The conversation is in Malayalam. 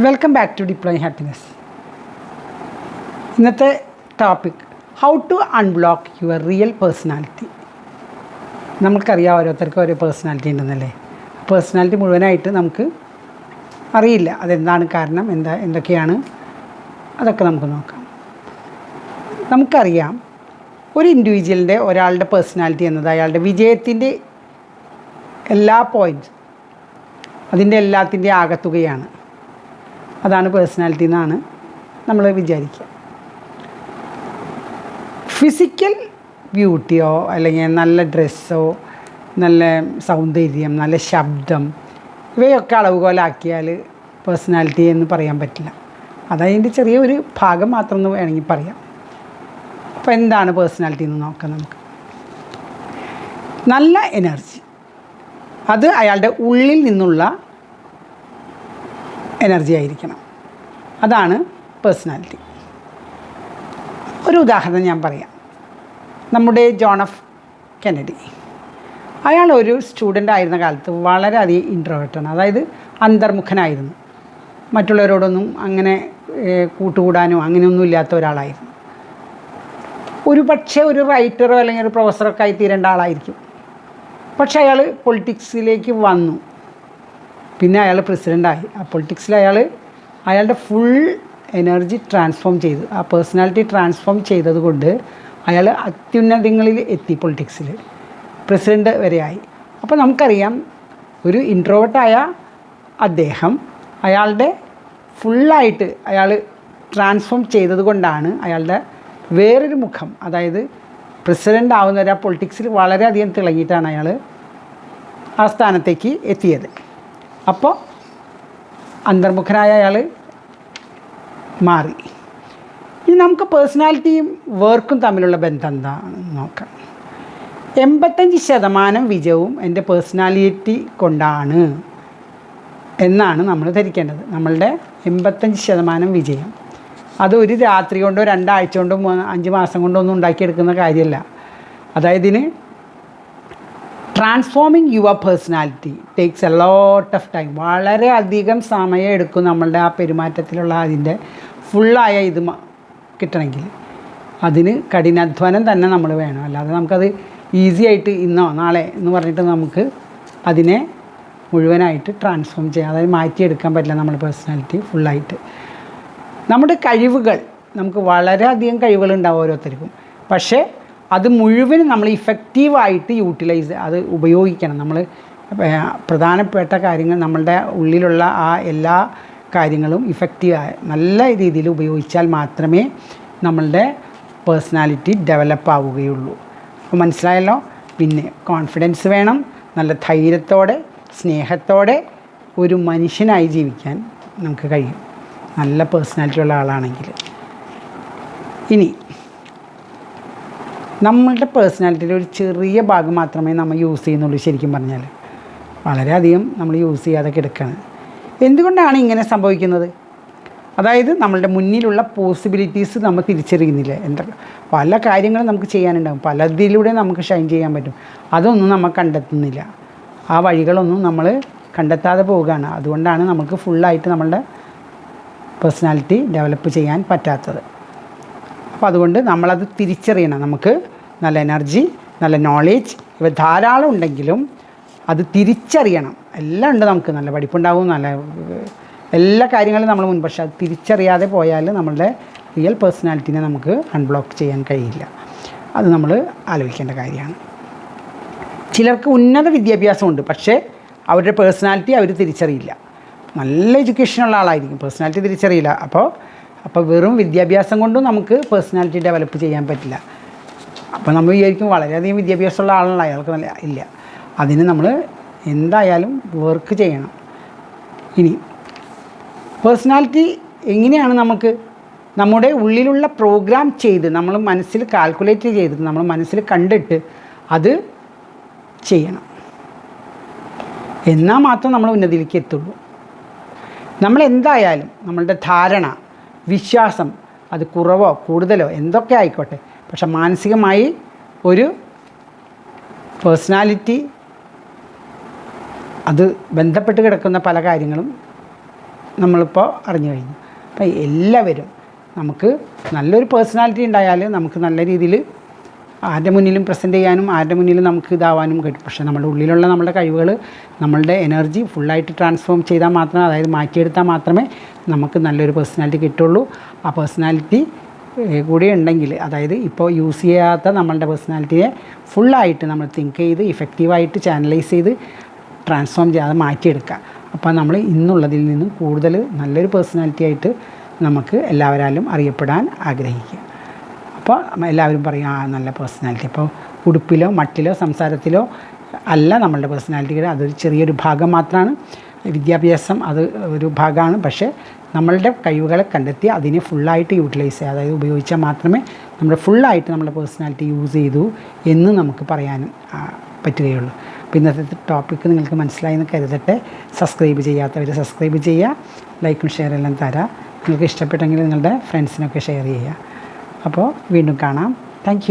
Welcome back to deploying happiness ഇന്നത്തെ topic how to unblock your real personality നമുക്കറിയാം ഓരോരുത്തർക്കും ഓരോ പേഴ്സണാലിറ്റി ഉണ്ടെന്നല്ലേ? പേഴ്സണാലിറ്റി മുഴുവനായിട്ട് നമുക്ക് അറിയില്ല. അതെന്താണ് കാരണം? എന്താ എന്തൊക്കെയാണ്? അതൊക്കെ നമുക്ക് നോക്കാം. നമുക്കറിയാം ഒരു ഇൻഡിവിജ്വലിന്റെ ഒരാളുടെ പേഴ്സണാലിറ്റി എന്നത് അയാളുടെ വിജയത്തിന്റെ എല്ലാ പോയിന്റ്സ് അതിന്റെ എല്ലാത്തിന്റെ ആകത്തുകയാണ്. അതാണ് പേഴ്സണാലിറ്റി എന്നാണ് നമ്മൾ വിചാരിക്കുക. ഫിസിക്കൽ ബ്യൂട്ടിയോ അല്ലെങ്കിൽ നല്ല ഡ്രസ്സോ നല്ല സൗന്ദര്യം നല്ല ശബ്ദം ഇവയൊക്കെ അളവുകോലാക്കിയാൽ പേഴ്സണാലിറ്റി എന്ന് പറയാൻ പറ്റില്ല. അതതിന്റെ ചെറിയൊരു ഭാഗം മാത്രം എന്ന് വേണമെങ്കിൽ പറയാം. അപ്പോൾ എന്താണ് പേഴ്സണാലിറ്റി എന്ന് നോക്കാം നമുക്ക്. നല്ല എനർജി അത് അയാളുടെ ഉള്ളിൽ നിന്നുള്ള എനർജി ആയിരിക്കണം. അതാണ് പേഴ്സണാലിറ്റി ഒരു ഉദാഹരണം ഞാൻ പറയാം. നമ്മുടെ ജോൺ എഫ് കെനഡി അയാൾ ഒരു സ്റ്റുഡന്റ് ആയിരുന്ന കാലത്ത് വളരെയധികം ഇൻട്രോവേർട്ടാണ് അതായത് അന്തർമുഖനായിരുന്നു. മറ്റുള്ളവരോടൊന്നും അങ്ങനെ കൂട്ടുകൂടാനോ അങ്ങനെയൊന്നും ഇല്ലാത്ത ഒരാളായിരുന്നു. ഒരു പക്ഷേ ഒരു റൈറ്ററോ അല്ലെങ്കിൽ ഒരു പ്രൊഫസറൊക്കെ ആയി തീരേണ്ട ആളായിരിക്കും. പക്ഷേ അയാൾ പൊളിറ്റിക്സിലേക്ക് വന്നു. പിന്നെ അയാൾ പ്രസിഡന്റായി ആ പൊളിറ്റിക്സിൽ അയാൾ അയാളുടെ ഫുൾ എനർജി ട്രാൻസ്ഫോം ചെയ്തു. ആ പേഴ്സണാലിറ്റി ട്രാൻസ്ഫോം ചെയ്തത് കൊണ്ട് അയാൾ അത്യുന്നതങ്ങളിൽ എത്തി പൊളിറ്റിക്സിൽ പ്രസിഡന്റ് വരെയായി. അപ്പോൾ നമുക്കറിയാം ഒരു ഇൻട്രോവേർട്ടായ അദ്ദേഹം അയാളുടെ ഫുള്ളായിട്ട് അയാൾ ട്രാൻസ്ഫോം ചെയ്തത് കൊണ്ടാണ് അയാളുടെ വേറൊരു മുഖം അതായത് പ്രസിഡന്റ് ആവുന്നവരെ ആ പൊളിറ്റിക്സിൽ വളരെയധികം തിളങ്ങിയിട്ടാണ് അയാൾ ആ സ്ഥാനത്തേക്ക് എത്തിയത്. അപ്പോൾ അന്തർമുഖനായ അയാൾ മാറി. ഇനി നമുക്ക് പേഴ്സണാലിറ്റിയും വർക്കും തമ്മിലുള്ള ബന്ധം എന്താണെന്ന് നോക്കാം. എൺപത്തഞ്ച് ശതമാനം വിജയവും എന്റെ പേഴ്സണാലിറ്റി കൊണ്ടാണ് എന്നാണ് നമ്മൾ ധരിക്കേണ്ടത്. നമ്മളുടെ എൺപത്തഞ്ച് ശതമാനം വിജയം. അത് ഒരു രാത്രി കൊണ്ടോ രണ്ടാഴ്ച കൊണ്ടോ അഞ്ച് മാസം കൊണ്ടോ ഒന്നും ഉണ്ടാക്കിയെടുക്കുന്ന കാര്യമല്ല. അതായത് ഇതിന് transforming your personality takes a lot of time വളരെ അധികം സമയം എടുക്കും നമ്മളുടെ ആ പെരുമാറ്റത്തിലുള്ള അതിന്റെ ഫുള്ളായ ഇത് കിട്ടണമെങ്കിൽ. അതിന് കഠിനാധ്വാനം തന്നെ നമ്മൾ വേണം. അല്ലാതെ നമുക്കത് ഈസി ആയിട്ട് ഇന്നോ നാളെ എന്ന് പറഞ്ഞിട്ട് നമുക്ക് അതിനെ മുഴുവനായിട്ട് ട്രാൻസ്ഫോം ചെയ്യാം. അതായത് മാറ്റിയെടുക്കാൻ പറ്റില്ല നമ്മുടെ പേഴ്സണാലിറ്റി ഫുള്ളായിട്ട് നമ്മുടെ കഴിവുകൾ നമുക്ക് വളരെയധികം കഴിവുകളുണ്ടാവും ഓരോരുത്തർക്കും. പക്ഷേ അത് മുഴുവൻ നമ്മൾ ഇഫക്റ്റീവായിട്ട് യൂട്ടിലൈസ് അത് ഉപയോഗിക്കണം. നമ്മൾ പ്രധാനപ്പെട്ട കാര്യങ്ങൾ നമ്മളുടെ ഉള്ളിലുള്ള ആ എല്ലാ കാര്യങ്ങളും ഇഫക്റ്റീവായ നല്ല രീതിയിൽ ഉപയോഗിച്ചാൽ മാത്രമേ നമ്മളുടെ പേഴ്സണാലിറ്റി ഡെവലപ്പ് ആവുകയുള്ളൂ. അപ്പോൾ മനസ്സിലായല്ലോ? പിന്നെ കോൺഫിഡൻസ് വേണം. നല്ല ധൈര്യത്തോടെ സ്നേഹത്തോടെ ഒരു മനുഷ്യനായി ജീവിക്കാൻ നമുക്ക് കഴിയും. നല്ല പേഴ്സണാലിറ്റി ഉള്ള ആളാണെങ്കിൽ. ഇനി നമ്മളുടെ പേഴ്സണാലിറ്റിയിലെ ഒരു ചെറിയ ഭാഗം മാത്രമേ നമ്മൾ യൂസ് ചെയ്യുന്നുള്ളൂ ശരിക്കും പറഞ്ഞാൽ വളരെയധികം നമ്മൾ യൂസ് ചെയ്യാതെ കിടക്കുകയാണ് എന്തുകൊണ്ടാണ് ഇങ്ങനെ സംഭവിക്കുന്നത്? അതായത് നമ്മളുടെ മുന്നിലുള്ള പോസിബിലിറ്റീസ് നമ്മൾ തിരിച്ചറിയുന്നില്ല. എന്താ പല കാര്യങ്ങളും നമുക്ക് ചെയ്യാനുണ്ടാകും പലതിലൂടെ നമുക്ക് ഷൈൻ ചെയ്യാൻ പറ്റും. അതൊന്നും നമ്മൾ കണ്ടെത്തുന്നില്ല. ആ വഴികളൊന്നും നമ്മൾ കണ്ടെത്താതെ പോവുകയാണ്. അതുകൊണ്ടാണ് നമുക്ക് ഫുള്ളായിട്ട് നമ്മളുടെ പേഴ്സണാലിറ്റി ഡെവലപ്പ് ചെയ്യാൻ പറ്റാത്തത്. അപ്പോൾ അതുകൊണ്ട് നമ്മളത് തിരിച്ചറിയണം. നമുക്ക് നല്ല എനർജി നല്ല നോളേജ് ഇവ ധാരാളം ഉണ്ടെങ്കിലും അത് തിരിച്ചറിയണം. എല്ലാം ഉണ്ട് നമുക്ക്. നല്ല പഠിപ്പുണ്ടാവും നല്ല എല്ലാ കാര്യങ്ങളും നമ്മൾ മുൻ പക്ഷേ അത് തിരിച്ചറിയാതെ പോയാൽ നമ്മളുടെ റിയൽ പേഴ്സണാലിറ്റിനെ നമുക്ക് അൺബ്ലോക്ക് ചെയ്യാൻ കഴിയില്ല. അത് നമ്മൾ ആലോചിക്കേണ്ട കാര്യമാണ്. ചിലർക്ക് ഉന്നത വിദ്യാഭ്യാസമുണ്ട് പക്ഷേ അവരുടെ പേഴ്സണാലിറ്റി അവർ തിരിച്ചറിയില്ല. നല്ല എഡ്യൂക്കേഷനുള്ള ആളായിരിക്കും. പേഴ്സണാലിറ്റി തിരിച്ചറിയില്ല. അപ്പോൾ അപ്പോൾ വെറും വിദ്യാഭ്യാസം കൊണ്ടും നമുക്ക് പേഴ്സണാലിറ്റി ഡെവലപ്പ് ചെയ്യാൻ പറ്റില്ല. അപ്പോൾ നമ്മൾ വിചാരിക്കും വളരെയധികം വിദ്യാഭ്യാസമുള്ള ആളാണ് അയാൾക്ക് നല്ല ഇല്ല. അതിന് നമ്മൾ എന്തായാലും വർക്ക് ചെയ്യണം. ഇനി പേഴ്സണാലിറ്റി എങ്ങനെയാണ് നമുക്ക് നമ്മുടെ ഉള്ളിലുള്ള പ്രോഗ്രാം ചെയ്ത് നമ്മൾ മനസ്സിൽ കാൽക്കുലേറ്റ് ചെയ്ത് നമ്മൾ മനസ്സിൽ കണ്ടിട്ട് അത് ചെയ്യണം. എന്നാൽ മാത്രം നമ്മൾ ഉന്നതിയിലേക്ക് എത്തുള്ളൂ. നമ്മൾ എന്തായാലും നമ്മളുടെ ധാരണ വിശ്വാസം അത് കുറവോ കൂടുതലോ എന്തൊക്കെ ആയിക്കോട്ടെ. പക്ഷെ മാനസികമായി ഒരു പേഴ്സണാലിറ്റി അത് ബന്ധപ്പെട്ട് കിടക്കുന്ന പല കാര്യങ്ങളും നമ്മളിപ്പോൾ അറിഞ്ഞു കഴിഞ്ഞു. അപ്പം എല്ലാവരും നമുക്ക് നല്ലൊരു പേഴ്സണാലിറ്റി ഉണ്ടായാൽ നമുക്ക് നല്ല രീതിയിൽ ആരുടെ മുന്നിലും പ്രസന്റ് ചെയ്യാനും ആരുടെ മുന്നിലും നമുക്ക് ഇതാവാനും കഴിയും. പക്ഷേ നമ്മുടെ ഉള്ളിലുള്ള നമ്മുടെ കഴിവുകൾ നമ്മളുടെ എനർജി ഫുള്ളായിട്ട് ട്രാൻസ്ഫോം ചെയ്താൽ മാത്രമേ അതായത് മാറ്റിയെടുത്താൽ മാത്രമേ നമുക്ക് നല്ലൊരു പേഴ്സണാലിറ്റി കിട്ടുള്ളൂ. ആ പേഴ്സണാലിറ്റി കൂടി ഉണ്ടെങ്കിൽ അതായത് ഇപ്പോൾ യൂസ് ചെയ്യാത്ത നമ്മളുടെ പേഴ്സണാലിറ്റിയെ ഫുള്ളായിട്ട് നമ്മൾ തിങ്ക് ചെയ്ത് ഇഫക്റ്റീവായിട്ട് ചാനലൈസ് ചെയ്ത് ട്രാൻസ്ഫോം ചെയ്യാതെ മാറ്റിയെടുക്കുക. അപ്പോൾ നമ്മൾ ഇന്നുള്ളതിൽ നിന്നും കൂടുതൽ നല്ലൊരു പേഴ്സണാലിറ്റി ആയിട്ട് നമുക്ക് എല്ലാവരാലും അറിയപ്പെടാൻ ആഗ്രഹിക്കുക. അപ്പോൾ എല്ലാവരും പറയും ആ നല്ല പേഴ്സണാലിറ്റി അപ്പോൾ ഉടുപ്പിലോ മട്ടിലോ സംസാരത്തിലോ അല്ല നമ്മളുടെ പേഴ്സണാലിറ്റിയുടെ അതൊരു ചെറിയൊരു ഭാഗം മാത്രമാണ്. വിദ്യാഭ്യാസം അത് ഒരു ഭാഗമാണ്. പക്ഷേ നമ്മളുടെ കഴിവുകളെ കണ്ടെത്തി അതിനെ ഫുള്ളായിട്ട് യൂട്ടിലൈസ് ചെയ്യുക. അതായത് ഉപയോഗിച്ചാൽ മാത്രമേ നമ്മുടെ ഫുള്ളായിട്ട് നമ്മുടെ പേഴ്സണാലിറ്റി യൂസ് ചെയ്തു എന്ന് നമുക്ക് പറയാനും പറ്റുകയുള്ളൂ. അപ്പോൾ ഇന്നത്തെ ടോപ്പിക്ക് നിങ്ങൾക്ക് മനസ്സിലായി എന്ന് കരുതട്ടെ. സബ്സ്ക്രൈബ് ചെയ്യാത്തവർ സബ്സ്ക്രൈബ് ചെയ്യുക. ലൈക്കും ഷെയർ എല്ലാം തരാം. നിങ്ങൾക്ക് ഇഷ്ടപ്പെട്ടെങ്കിൽ നിങ്ങളുടെ ഫ്രണ്ട്സിനൊക്കെ ഷെയർ ചെയ്യുക. അപ്പോൾ വീണ്ടും കാണാം. താങ്ക്